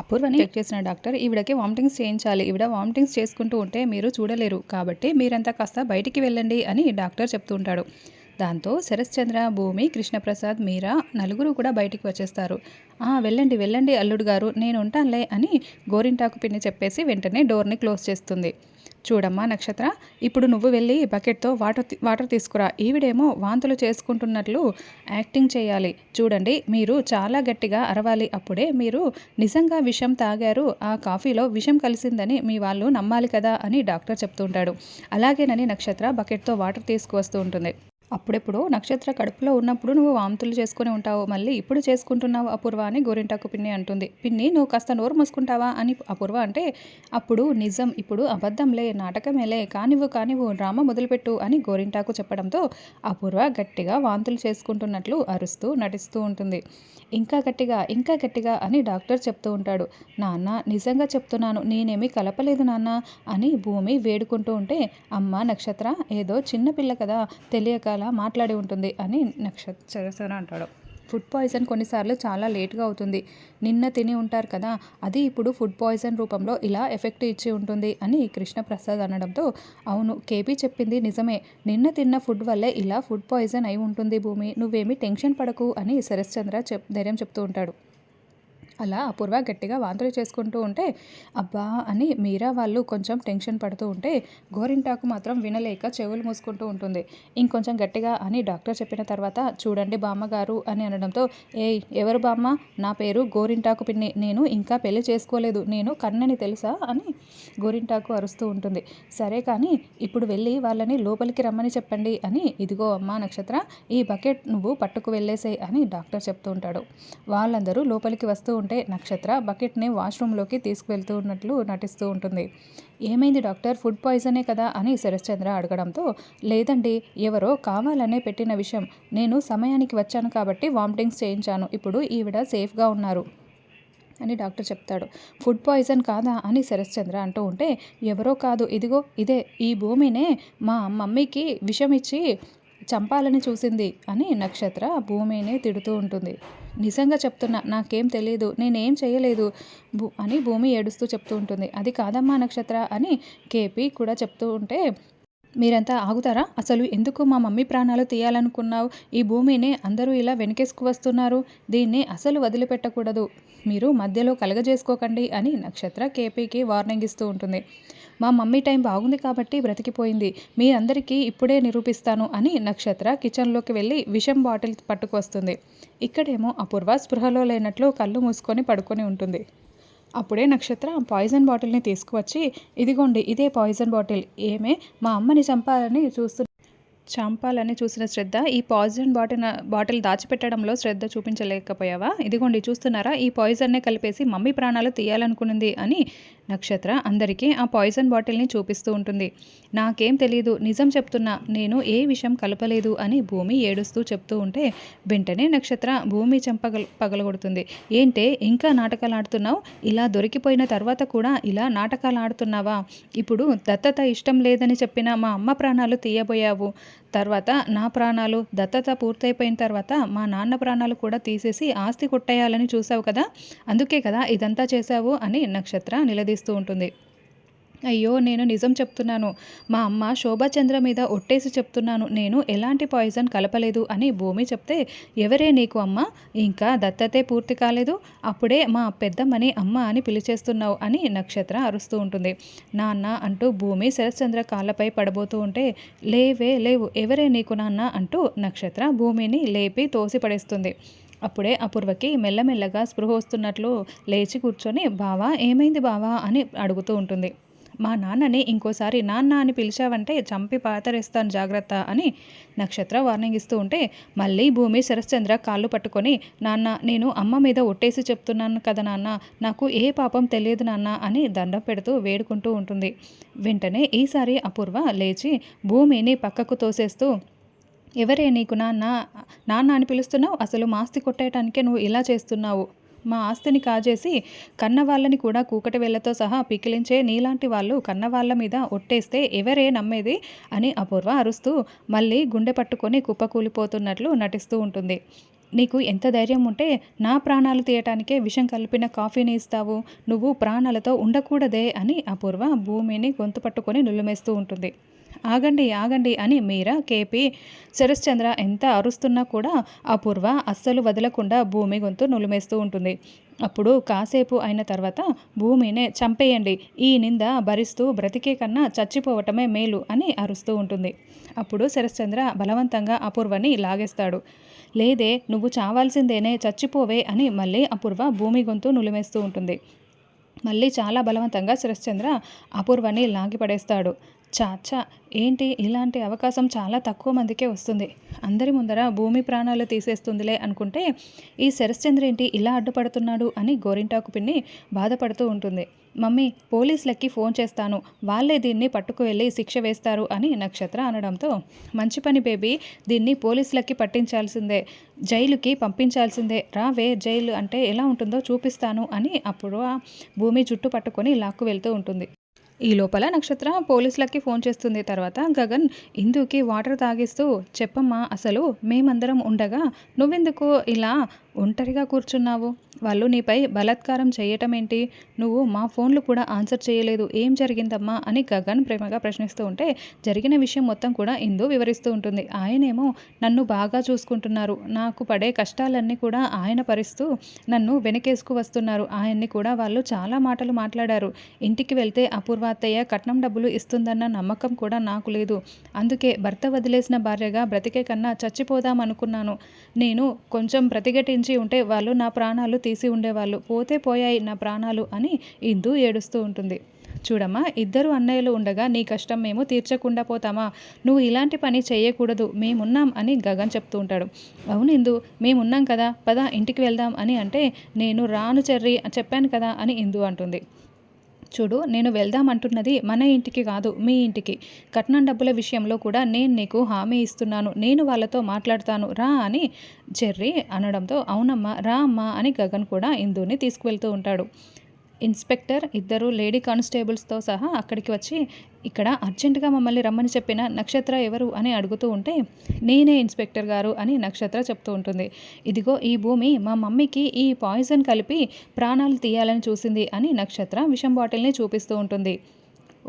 అపూర్వని check చేసిన doctor ఈవిడకి vomitings చేయించాలి. ఈవిడ వామిటింగ్స్ చేసుకుంటూ ఉంటే మీరు చూడలేరు. కాబట్టి మీరంతా కాస్త బయటికి వెళ్ళండి అని డాక్టర్ చెప్తూ ఉంటాడు. దాంతో శరశ్చంద్ర భూమి కృష్ణప్రసాద్ మీరా నలుగురు కూడా బయటికి వచ్చేస్తారు. "ఆ, వెళ్ళండి వెళ్ళండి అల్లుడు గారు నేను ఉంటానులే అని గోరింటాకు పిన్ని చెప్పేసి వెంటనే డోర్ని క్లోజ్ చేస్తుంది. చూడమ్మా నక్షత్ర ఇప్పుడు నువ్వు వెళ్ళి బకెట్తో వాటర్ వాటర్ తీసుకురా. ఈవిడేమో వాంతులు చేసుకుంటున్నట్లు యాక్టింగ్ చేయాలి. చూడండి మీరు చాలా గట్టిగా అరవాలి. అప్పుడే మీరు నిజంగా విషం తాగారు. ఆ కాఫీలో విషం కలిసిందని మీ వాళ్ళు నమ్మాలి కదా అని డాక్టర్ చెప్తుంటాడు అలాగేనని నక్షత్ర బకెట్తో వాటర్ తీసుకువస్తూ ఉంటుంది. అప్పుడెప్పుడు నక్షత్ర కడుపులో ఉన్నప్పుడు నువ్వు వాంతులు చేసుకుని ఉంటావు. మళ్ళీ ఇప్పుడు చేసుకుంటున్నావు అపూర్వ అని గోరింటాకు పిన్ని అంటుంది. పిన్ని నువ్వు కాస్త నోరు మూసుకుంటావా అని అపూర్వ అంటే అప్పుడు నిజం ఇప్పుడు అబద్ధంలే నాటకమేలే కానివ్వు కానివ్వు డ్రామా మొదలుపెట్టు అని గోరింటాకు చెప్పడంతో అపూర్వ గట్టిగా వాంతులు చేసుకుంటున్నట్లు అరుస్తూ నటిస్తూ ఉంటుంది. ఇంకా గట్టిగా ఇంకా గట్టిగా అని డాక్టర్ చెప్తూ ఉంటాడు. నాన్న నిజంగా చెప్తున్నాను నేనేమీ కలపలేదు నాన్న అని భూమి వేడుకుంటూ ఉంటే అమ్మ నక్షత్ర ఏదో చిన్నపిల్ల కదా తెలియక అలా మాట్లాడి ఉంటుంది అని నక్షత్ర అంటాడు. ఫుడ్ పాయిజన్ కొన్నిసార్లు చాలా లేట్గా అవుతుంది. నిన్న తిని ఉంటారు కదా అది ఇప్పుడు ఫుడ్ పాయిజన్ రూపంలో ఇలా ఎఫెక్ట్ ఇచ్చి ఉంటుంది అని కృష్ణప్రసాద్ అనడంతో అవును కేపీ చెప్పింది నిజమే. నిన్న తిన్న ఫుడ్ వల్లే ఇలా ఫుడ్ పాయిజన్ అయి ఉంటుంది భూమి. నువ్వేమీ టెన్షన్ పడకు అని శరశ్చంద్ర చెప్ ధైర్యం చెప్తూ ఉంటాడు. అలా అపూర్వ గట్టిగా వాంతులు చేసుకుంటూ ఉంటే అబ్బా అని మీరా వాళ్ళు కొంచెం టెన్షన్ పడుతూ ఉంటే గోరింటాకు మాత్రం వినలేక చెవులు మూసుకుంటూ ఉంటుంది. ఇంకొంచెం గట్టిగా అని డాక్టర్ చెప్పిన తర్వాత చూడండి బామ్మగారు అని అనడంతో ఏయ్ ఎవరు బామ్మ? నా పేరు గోరింటాకు పిన్ని. నేను ఇంకా పెళ్ళి చేసుకోలేదు. నేను కన్నని తెలుసా? అని గోరింటాకు అరుస్తూ ఉంటుంది. సరే కానీ ఇప్పుడు వెళ్ళి వాళ్ళని లోపలికి రమ్మని చెప్పండి అని ఇదిగో అమ్మా నక్షత్ర ఈ బకెట్ నువ్వు పట్టుకు వెళ్ళేసేయ్ అని డాక్టర్ చెప్తూ ఉంటాడు. వాళ్ళందరూ లోపలికి వస్తూ ఉంటే నక్షత్ర బకెట్ని వాష్రూమ్లోకి తీసుకువెళ్తూ ఉన్నట్లు నటిస్తూ ఉంటుంది. ఏమైంది డాక్టర్? ఫుడ్ పాయిజనే కదా అని శరశ్చంద్ర అడగడంతో లేదండి ఎవరో కావాలనే పెట్టిన విషయం. నేను సమయానికి వచ్చాను కాబట్టి వామిటింగ్స్ చేయించాను. ఇప్పుడు ఈవిడ సేఫ్గా ఉన్నారు అని డాక్టర్ చెప్తాడు. ఫుడ్ పాయిజన్ కాదా అని శరశ్చంద్ర అంటూ ఉంటే ఎవరో కాదు. ఇదిగో ఇదే ఈ భూమినే మా మమ్మీకి విషమిచ్చి చంపాలని చూసింది అని నక్షత్ర భూమిని తిడుతూ ఉంటుంది. నిజంగా చెప్తున్నా నాకేం తెలియదు నేనేం చేయలేదు భూ అని భూమి ఏడుస్తూ చెప్తూ ఉంటుంది. అది కాదమ్మా నక్షత్ర అని కేపీ కూడా చెప్తూ ఉంటే మీరంతా ఆగుతారా? అసలు ఎందుకు మా మమ్మీ ప్రాణాలు తీయాలనుకున్నావు? ఈ భూమిని అందరూ ఇలా వెనకేసుకు వస్తున్నారు. దీన్ని అసలు వదిలిపెట్టకూడదు. మీరు మధ్యలో కలగజేసుకోకండి అని నక్షత్ర కేపీకి వార్నింగ్ ఇస్తూ ఉంటుంది. మా మమ్మీ టైం బాగుంది కాబట్టి బ్రతికిపోయింది. మీ అందరికీ ఇప్పుడే నిరూపిస్తాను అని నక్షత్ర కిచెన్లోకి వెళ్ళి విషం బాటిల్ పట్టుకొస్తుంది ఇక్కడేమో అపూర్వ స్పృహలో లేనట్లు కళ్ళు మూసుకొని పడుకొని ఉంటుంది. అప్పుడే నక్షత్ర పాయిజన్ బాటిల్ని తీసుకువచ్చి ఇదిగోండి ఇదే పాయిజన్ బాటిల్ ఏమే? మా అమ్మని చంపాలని చూస్తు చంపాలని చూసిన శ్రద్ధ ఈ పాయిజన్ బాటిల్ బాటిల్ దాచిపెట్టడంలో శ్రద్ధ చూపించలేకపోయావా? ఇదిగోండి చూస్తున్నారా? ఈ పాయిజన్నే కలిపేసి మమ్మీ ప్రాణాలు తీయాలనుకునింది అని నక్షత్ర అందరికీ ఆ పాయిజన్ బాటిల్ని చూపిస్తూ ఉంటుంది. నాకేం తెలియదు నిజం చెప్తున్నా నేను ఏ విషయం కలపలేదు అని భూమి ఏడుస్తూ చెప్తూ ఉంటే వెంటనే నక్షత్ర భూమి చెంపగల పగలగొడుతుంది. ఏంటే ఇంకా నాటకాలు ఆడుతున్నావు? ఇలా దొరికిపోయిన తర్వాత కూడా ఇలా నాటకాలు ఆడుతున్నావా? ఇప్పుడు దత్తత ఇష్టం లేదని చెప్పిన మా అమ్మ ప్రాణాలు తీయబోయావు. తర్వాత నా ప్రాణాలు దత్తత పూర్తయిపోయిన తర్వాత మా నాన్న ప్రాణాలు కూడా తీసేసి ఆస్తి కొట్టేయాలని చూసావు కదా? అందుకే కదా ఇదంతా చేశావు అని నక్షత్ర నిలదీస్తూ ఉంటుంది. అయ్యో నేను నిజం చెప్తున్నాను. మా అమ్మ శోభాచంద్ర మీద ఒట్టేసి చెప్తున్నాను. నేను ఎలాంటి పాయిజన్ కలపలేదు అని భూమి చెప్తే ఎవరే నీకు అమ్మ? ఇంకా దత్తతే పూర్తి కాలేదు. అప్పుడే మా పెద్దమ్మని అమ్మ అని పిలిచేస్తున్నావు అని నక్షత్ర అరుస్తూ ఉంటుంది. నాన్న అంటూ భూమి శరశ్చంద్ర కాళ్ళపై పడబోతూ ఉంటే లేవే లేవు ఎవరే నీకు నాన్న? అంటూ నక్షత్ర భూమిని లేపి తోసి పడేస్తుంది అప్పుడే అపూర్వకి మెల్లమెల్లగా స్పృహ వస్తున్నట్లు లేచి కూర్చొని బావా ఏమైంది బావా? అని అడుగుతూ ఉంటుంది. మా నాన్నని ఇంకోసారి నాన్న అని పిలిచావంటే చంపి పాతరేస్తాను జాగ్రత్త అని నక్షత్ర వార్నింగ్ ఇస్తూ ఉంటే మళ్ళీ భూమి శరశ్చంద్ర కాళ్ళు పట్టుకొని నాన్న నేను అమ్మ మీద ఒట్టేసి చెప్తున్నాను కదా నాన్న నాకు ఏ పాపం తెలియదు నాన్న అని దండం పెడుతూ వేడుకుంటూ ఉంటుంది. వెంటనే ఈసారి అపూర్వ లేచి భూమిని పక్కకు తోసేస్తూ ఎవరే నీకు నాన్న? నాన్న అని పిలుస్తున్నావు? అసలు మాస్తి కొట్టేయటానికే నువ్వు ఇలా చేస్తున్నావు. మా ఆస్తిని కాజేసి కన్న వాళ్ళని కూడా కూకటి వేళ్ళతో సహా పికిలించే నీలాంటి వాళ్ళు కన్న వాళ్ళ మీద ఒట్టేస్తే ఎవరే నమ్మేది? అని అపూర్వ అరుస్తూ మళ్ళీ గుండె పట్టుకొని కుప్పకూలిపోతున్నట్లు నటిస్తూ ఉంటుంది. నీకు ఎంత ధైర్యం ఉంటే నా ప్రాణాలు తీయటానికే విషం కలిపిన కాఫీని ఇస్తావు. నువ్వు ప్రాణాలతో ఉండకూడదే అని అపూర్వ భూమిని గొంతు పట్టుకొని నుల్లుమేస్తూ ఉంటుంది. ఆగండి ఆగండి అని మీరా కేపీ శరశ్చంద్ర ఎంత అరుస్తున్నా కూడా అపూర్వ అస్సలు వదలకుండా భూమి గొంతు నులిమేస్తూ ఉంటుంది. అప్పుడు కాసేపు అయిన తర్వాత భూమినే చంపేయండి ఈ నింద భరిస్తూ బ్రతికే కన్నా చచ్చిపోవటమే మేలు అని అరుస్తూ ఉంటుంది. అప్పుడు శరశ్చంద్ర బలవంతంగా అపూర్వని లాగేస్తాడు. లేదే నువ్వు చావాల్సిందేనే చచ్చిపోవే అని మళ్ళీ అపూర్వ భూమి గొంతు నులిమేస్తూ ఉంటుంది. మళ్ళీ చాలా బలవంతంగా శరశ్చంద్ర అపూర్వని లాగిపడేస్తాడు. చాచా ఏంటి? ఇలాంటి అవకాశం చాలా తక్కువ మందికే వస్తుంది. అందరి ముందర భూమి ప్రాణాలు తీసేస్తుందిలే అనుకుంటే ఈ శరశ్చంద్ర ఏంటి ఇలా అడ్డుపడుతున్నాడు అని గోరింటాకు పిన్ని బాధపడుతూ ఉంటుంది. మమ్మీ పోలీసులకి ఫోన్ చేస్తాను. వాళ్ళే దీన్ని పట్టుకు వెళ్ళి శిక్ష వేస్తారు అని నక్షత్ర అనడంతో మంచి పని బేబీ దీన్ని పోలీసులకి పట్టించాల్సిందే. జైలుకి పంపించాల్సిందే. రావే జైలు అంటే ఎలా ఉంటుందో చూపిస్తాను అని అప్పుడు ఆ భూమి జుట్టు పట్టుకొని లాక్కు వెళ్తూ ఉంటుంది. ఈ లోపల నక్షత్ర పోలీసులకి ఫోన్ చేస్తుంది. తర్వాత గగన్ ఇందుకి వాటర్ తాగిస్తూ చెప్పమ్మా అసలు మేమందరం ఉండగా నువ్వెందుకు ఇలా ఒంటరిగా కూర్చున్నావు. వాళ్ళు నీపై బలాత్కారం చేయటం ఏంటి నువ్వు మా ఫోన్లు కూడా ఆన్సర్ చేయలేదు. ఏం జరిగిందమ్మా? అని గగన్ ప్రేమగా ప్రశ్నిస్తూ ఉంటే జరిగిన విషయం మొత్తం కూడా ఇందు వివరిస్తూ ఉంటుంది. ఆయనేమో నన్ను బాగా చూసుకుంటున్నారు. నాకు పడే కష్టాలన్నీ కూడా ఆయన పరిస్తూ నన్ను వెనకేసుకు వస్తున్నారు. ఆయన్ని కూడా వాళ్ళు చాలా మాటలు మాట్లాడారు. ఇంటికి వెళ్తే అపూర్వాతయ్య కట్నం డబ్బులు ఇస్తుందన్న నమ్మకం కూడా నాకు లేదు. అందుకే భర్త వదిలేసిన భార్యగా బ్రతికే కన్నా చచ్చిపోదాం అనుకున్నాను నేను కొంచెం ప్రతిఘటించి నుంచి ఉంటే వాళ్ళు నా ప్రాణాలు తీసి ఉండేవాళ్ళు. పోతే పోయాయి నా ప్రాణాలు అని ఇందు ఏడుస్తూ ఉంటుంది. చూడమ్మా ఇద్దరు అన్నయ్యలు ఉండగా నీ కష్టం మేము తీర్చకుండా పోతామా? నువ్వు ఇలాంటి పని చేయకూడదు మేమున్నాం అని గగన్ చెప్తూ ఉంటాడు. అవును ఇందు మేమున్నాం కదా పద ఇంటికి వెళ్దాం అని అంటే నేను రాను చెర్రి చెప్పాను కదా అని ఇందు అంటుంది. చూడు నేను వెళ్దామంటున్నది మన ఇంటికి కాదు మీ ఇంటికి. కట్నం డబ్బుల విషయంలో కూడా నేను నీకు హామీ ఇస్తున్నాను నేను వాళ్ళతో మాట్లాడతాను రా అని చెర్రీ అనడంతో అవునమ్మా రా అమ్మా అని గగన్ కూడా ఇందుని తీసుకువెళ్తూ ఉంటాడు. ఇన్స్పెక్టర్ ఇద్దరు లేడీ కానిస్టేబుల్స్తో సహా అక్కడికి వచ్చి ఇక్కడ అర్జెంటుగా మమ్మల్ని రమ్మని చెప్పిన నక్షత్ర ఎవరు? అని అడుగుతూ ఉంటే నేనే ఇన్స్పెక్టర్ గారు అని నక్షత్ర చెప్తూ ఉంటుంది. ఇదిగో ఈ భూమి మా మమ్మీకి ఈ పాయిజన్ కలిపి ప్రాణాలు తీయాలని చూసింది అని నక్షత్ర విషం బాటిల్ని చూపిస్తూ ఉంటుంది.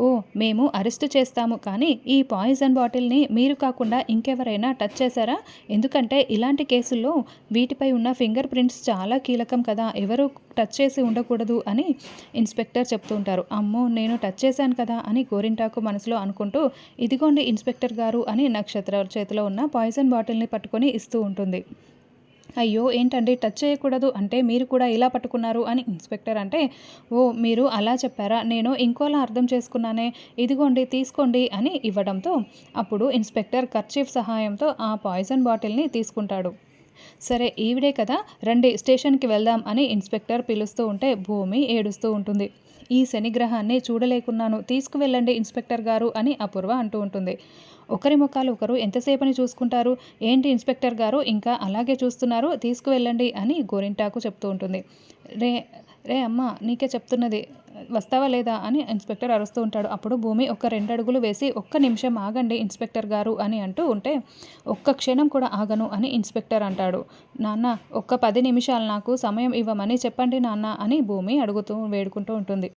ఓ మేము అరెస్ట్ చేస్తాము. కానీ ఈ పాయిజన్ బాటిల్ని మీరు కాకుండా ఇంకెవరైనా టచ్ చేశారా? ఎందుకంటే ఇలాంటి కేసుల్లో వీటిపై ఉన్న ఫింగర్ ప్రింట్స్ చాలా కీలకం కదా. ఎవరు టచ్ చేసి ఉండకూడదు అని ఇన్స్పెక్టర్ చెప్తూ ఉంటారు. అమ్మో నేను టచ్ చేశాను కదా అని గోరింటాకు మనసులో అనుకుంటూ ఇదిగోండి ఇన్స్పెక్టర్ గారు అని నక్షత్ర చేతిలో ఉన్న పాయిజన్ బాటిల్ని పట్టుకొని ఇస్తూ ఉంటుంది. అయ్యో ఏంటండి? టచ్ చేయకూడదు. అంటే మీరు కూడా ఇలా పట్టుకున్నారు అని ఇన్స్పెక్టర్ అంటే ఓ మీరు అలా చెప్పారా? నేను ఇంకోలా అర్థం చేసుకున్నానే. ఇదిగోండి తీసుకోండి అని ఇవ్వడంతో అప్పుడు ఇన్స్పెక్టర్ కర్చీఫ్ సహాయంతో ఆ పాయిజన్ బాటిల్ని తీసుకుంటాడు. సరే ఈవిడే కదా. రండి స్టేషన్కి వెళ్దాం అని ఇన్స్పెక్టర్ పిలుస్తూ ఉంటే భూమి ఏడుస్తూ ఉంటుంది. ఈ శనిగ్రహాన్ని చూడలేకున్నాను. తీసుకువెళ్ళండి ఇన్స్పెక్టర్ గారు అని అపూర్వ అంటూ ఉంటుంది. ఒకరి ముఖాలు ఒకరు ఎంతసేపని చూసుకుంటారు ఏంటి ఇన్స్పెక్టర్ గారు ఇంకా అలాగే చూస్తున్నారు తీసుకువెళ్ళండి అని గోరింటాకు చెప్తూ ఉంటుంది. రే రే అమ్మ నీకే చెప్తున్నది వస్తావా లేదా అని ఇన్స్పెక్టర్ అరుస్తూ ఉంటాడు. అప్పుడు భూమి ఒక రెండు అడుగులు వేసి ఒక్క నిమిషం ఆగండి ఇన్స్పెక్టర్ గారు అని అంటూ ఉంటే ఒక్క క్షణం కూడా ఆగను అని ఇన్స్పెక్టర్ అంటాడు. నాన్న ఒక్క పది నిమిషాలు నాకు సమయం ఇవ్వమని చెప్పండి నాన్న అని భూమి అడుగుతూ వేడుకుంటూ ఉంటుంది.